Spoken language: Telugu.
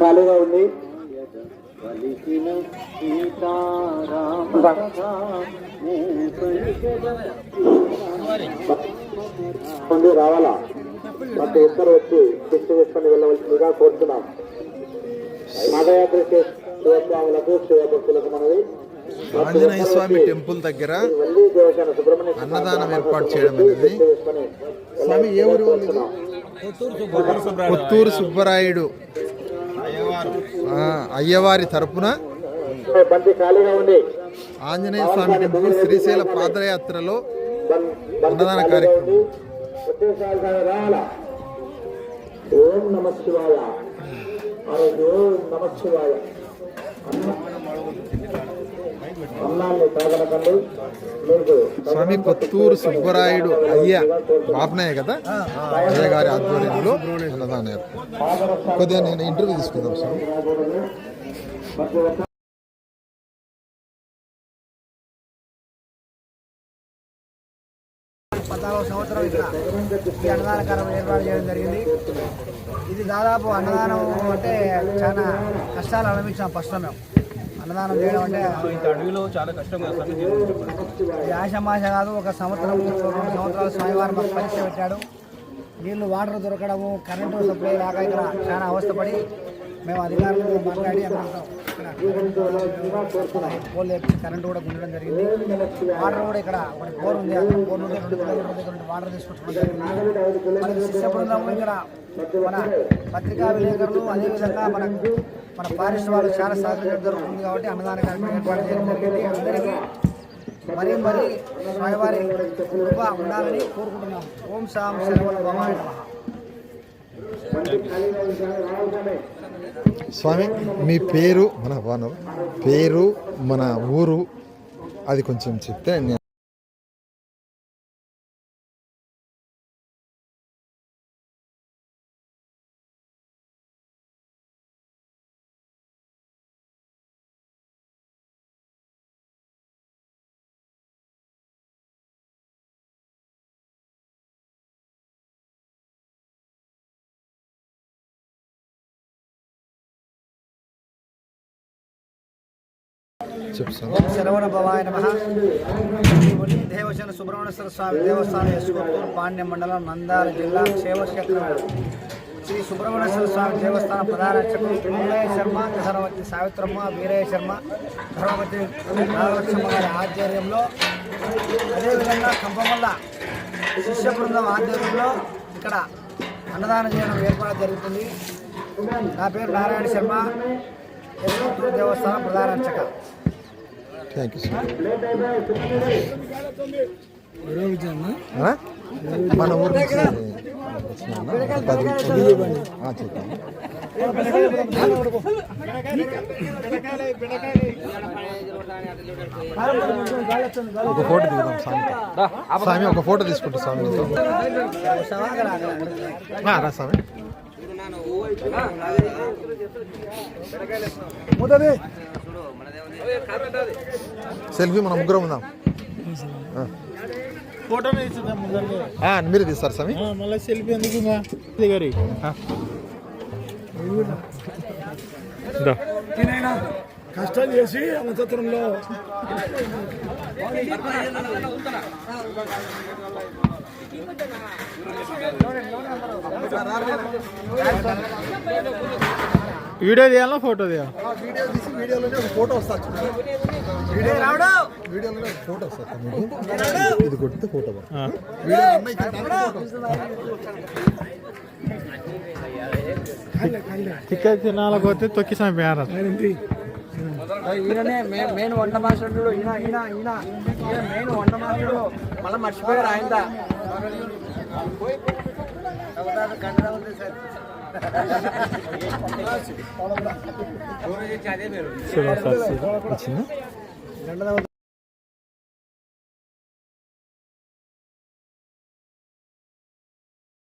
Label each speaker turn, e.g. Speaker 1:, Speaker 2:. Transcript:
Speaker 1: ఖాళీగా ఉంది. ఉంది రావాలా? ప్రతి ఇద్దరు వచ్చి శిక్ష చేసుకొని వెళ్ళవలసిందిగా కోరుతున్నాం. పాదయాత్ర శివస్వాములకు శివభక్తులకు మనది
Speaker 2: ఆంజనేయ స్వామి టెంపుల్ దగ్గర అన్నదానం ఏర్పాటు చేయడం అనేది
Speaker 1: చేసుకొని
Speaker 2: స్వామి ఏ ఊరు? కొత్తూరు సుబ్బరాయుడు. అయ్యవారి తరపున ఆంజనేయ స్వామి టెంపుల్ శ్రీశైల పాదయాత్రలో అన్నదాన కార్యక్రమం.
Speaker 1: ఓం నమ శివాయ. ఓం నమ శివాయ.
Speaker 2: స్వామి కొత్తూరు సుబ్బరాయుడు అయ్య బాపనయ్య కదా? అయ్య గారి ఆధ్వర్యంలో అన్నదాన కొద్దిగా నేను ఇంటర్వ్యూ తీసుకుందాం స్వామి.
Speaker 3: పద్నాలుగు సంవత్సరం ఇక్కడ ఈ అన్నదాన కార్యక్రమం ఏర్పాటు చేయడం జరిగింది. ఇది దాదాపు అన్నదానం అంటే చాలా కష్టాలు అనుభవించాం ఫస్ట్ మేము అన్నదానం చేయడం అంటే
Speaker 4: అడవిలో చాలా కష్టం కదా
Speaker 3: ఆశమాష కాదు ఒక సంవత్సరం రెండు సంవత్సరాలు స్వామివారు మాకు పరీక్ష పెట్టాడు. నీళ్ళు వాటర్ దొరకడము కరెంటు సప్లై రాక ఇక్కడ చాలా అవస్థపడి మేము అధికారులతో మాట్లాడి ఇక్కడ పోల్ లేపి కరెంటు కూడా గుండడం జరిగింది. వాటర్ కూడా ఇక్కడ ఒకటి బోర్ ఉంది అక్కడ బోర్ నుండి రెండు కిలోమీటర్ల వాటర్ తీసుకొచ్చడం జరిగింది. మనకి శిష్య బృందం ఇక్కడ మన పత్రికా విలేకరులు అదేవిధంగా మనకు మన ఫారెస్ట్ వాళ్ళు చాలా సహకరించడం జరుగుతుంది కాబట్టి అన్నదాన కార్యక్రమం ఏర్పాటు చేయడం జరిగింది. అందరికీ మరీ మరీ స్వామివారి కృప ఉండాలని కోరుకుంటున్నాం. ఓం సాం శరవణ భవాయ
Speaker 2: స్వామి మీ పేరు మన వాన పేరు మన ఊరు అది కొంచెం చెప్తే నేను
Speaker 3: శరవణ భవాయ నమ. దేవశన సుబ్రహ్మణ్యేశ్వర స్వామి దేవస్థానం యశ్వత్తూరు పాండ్య మండలం నందాల జిల్లా క్షేమక్షేత్రం శ్రీ సుబ్రహ్మణ్యేశ్వర స్వామి దేవస్థానం ప్రధాన అర్చకులు శర్మ ధర్మవతి సావిత్రమ్మ వీరయ్య శర్మ ధర్మవతి నాగలక్ష్మ గారి ఆధ్వర్యంలో అదేవిధంగా కంపమల్ల శిష్య బృందం ఆధ్వర్యంలో ఇక్కడ అన్నదానం చేయడం ఏర్పాటు జరుగుతుంది. నా పేరు నారాయణ శర్మ. దేవస్థానం ప్రధాన అర్చక
Speaker 2: థ్యాంక్ యూ ఆ? మన ఊరు? ఒక ఫోటో దిగుదాం స్వామి. స్వామి ఒక ఫోటో తీసుకుంటా స్వామి. రా స్వామి. సెల్ఫీ మనం ముగ్గురం ఉందాం. మీరు తీస్తారు స్వామి.
Speaker 5: మళ్ళీ సెల్ఫీ ఎందుకు దిగరి కష్టాలు చేసి అన్నతత్రంలో వీడియో తీయాలా ఫోటో తీయాలా?
Speaker 2: వీడియో తీసి వీడియోలోనే ఒక ఫోటో వస్తా వీడియో వీడియోలోనే ఒక ఫోటో వస్తా మీకు ఇది కొడితే ఫోటో
Speaker 5: ఆ.
Speaker 2: వీడియో అమ్మాయి ఫోటో
Speaker 5: చిక్క తినాలకపోతే తొక్కి చంపేయాలి
Speaker 3: ఈయననే మే- మెయిన్ వంట మాస్టర్డు. ఈయన ఈయన ఈయన. ఈయన మెయిన్ వంట మాస్టర్డు. మళ్ళీ మర్చిపోయారు ఆయన
Speaker 5: আছে আচ্ছা।